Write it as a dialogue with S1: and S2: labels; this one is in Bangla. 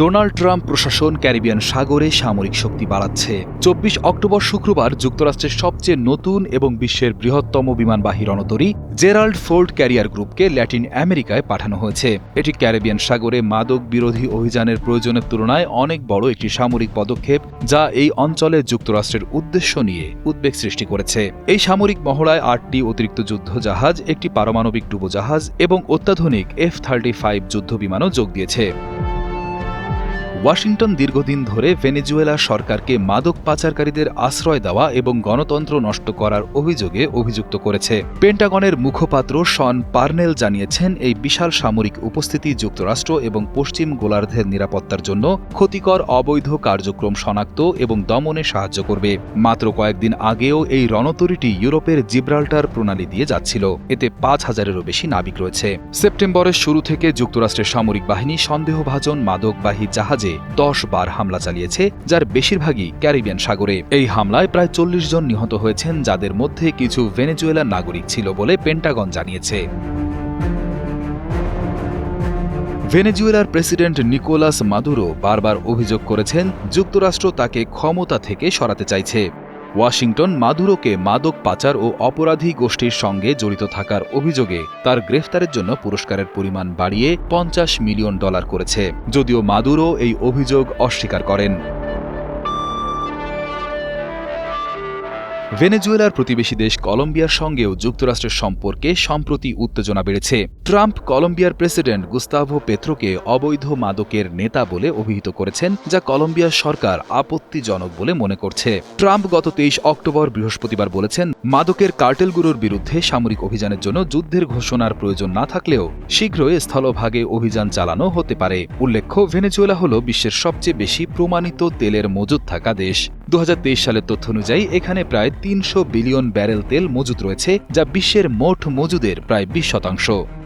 S1: ডোনাল্ড ট্রাম্প প্রশাসন ক্যারিবিয়ান সাগরে সামরিক শক্তি বাড়াচ্ছে। চব্বিশ অক্টোবর শুক্রবার যুক্তরাষ্ট্রের সবচেয়ে নতুন এবং বিশ্বের বৃহত্তম বিমানবাহী রণতরী জেরাল্ড ফোর্ড ক্যারিয়ার গ্রুপকে ল্যাটিন আমেরিকায় পাঠানো হয়েছে। এটি ক্যারিবিয়ান সাগরে মাদক বিরোধী অভিযানের প্রয়োজনের তুলনায় অনেক বড় একটি সামরিক পদক্ষেপ যা এই অঞ্চলে যুক্তরাষ্ট্রের উদ্দেশ্য নিয়ে উদ্বেগ সৃষ্টি করেছে। এই সামরিক মহড়ায় আটটি অতিরিক্ত যুদ্ধ জাহাজ একটি পারমাণবিক ডুবোজাহাজ এবং অত্যাধুনিক এফ থার্টি ফাইভ যুদ্ধ বিমানও যোগ দিয়েছে। ওয়াশিংটন দীর্ঘদিন ধরে ভেনেজুয়েলা সরকারকে মাদক পাচারকারীদের আশ্রয় দেওয়া এবং গণতন্ত্র নষ্ট করার অভিযোগে অভিযুক্ত করেছে। পেন্টাগনের মুখপাত্র শন পার্নেল জানিয়েছেন, এই বিশাল সামরিক উপস্থিতি যুক্তরাষ্ট্র এবং পশ্চিম গোলার্ধের নিরাপত্তার জন্য ক্ষতিকর অবৈধ কার্যক্রম শনাক্ত এবং দমনে সাহায্য করবে। মাত্র কয়েকদিন আগেও এই রণতরীটি ইউরোপের জিব্রাল্টার প্রণালী দিয়ে যাচ্ছিল। এতে পাঁচ হাজারেরও বেশি নাবিক রয়েছে। সেপ্টেম্বরের শুরু থেকে যুক্তরাষ্ট্রের সামরিক বাহিনী সন্দেহভাজন মাদকবাহী জাহাজে দশ বার হামলা চালিয়েছে, যার বেশিরভাগই ক্যারিবিয়ান সাগরে। এই হামলায় প্রায় চল্লিশ জন নিহত হয়েছেন, যাদের মধ্যে কিছু ভেনেজুয়েলার নাগরিক ছিল বলে পেন্টাগন জানিয়েছে। ভেনেজুয়েলার প্রেসিডেন্ট নিকোলাস মাদুরো বারবার অভিযোগ করেছেন, যুক্তরাষ্ট্র তাকে ক্ষমতা থেকে সরাতে চাইছে। ওয়াশিংটন মাদুরোকে মাদক পাচার ও অপরাধী গোষ্ঠীর সঙ্গে জড়িত থাকার অভিযোগে তার গ্রেফতারের জন্য পুরস্কারের পরিমাণ বাড়িয়ে পঞ্চাশ মিলিয়ন ডলার করেছে, যদিও মাদুরো এই অভিযোগ অস্বীকার করেন। ভেনেজুয়েলার প্রতিবেশী দেশ কলম্বিয়ার সঙ্গেও যুক্তরাষ্ট্রের সম্পর্কে সম্প্রতি উত্তেজনা বেড়েছে। ট্রাম্প কলম্বিয়ার প্রেসিডেন্ট গুস্তাভো পেত্রোকে অবৈধ মাদকের নেতা বলে অভিহিত করেছেন, যা কলম্বিয়ার সরকার আপত্তিজনক বলে মনে করছে। ট্রাম্প গত তেইশ অক্টোবর বৃহস্পতিবার বলেছেন, মাদকের কার্টেলগুলোর বিরুদ্ধে সামরিক অভিযানের জন্য যুদ্ধের ঘোষণার প্রয়োজন না থাকলেও শীঘ্রই স্থলভাগে অভিযান চালানো হতে পারে। উল্লেখ্য, ভেনেজুয়েলা হল বিশ্বের সবচেয়ে বেশি প্রমাণিত তেলের মজুদ থাকা দেশ। দু হাজার তেইশ সালের তথ্য অনুযায়ী, এখানে প্রায় তিনশো বিলিয়ন ব্যারেল তেল মজুদ রয়েছে যা বিশ্বের মোট মজুদের প্রায় বিশ শতাংশ।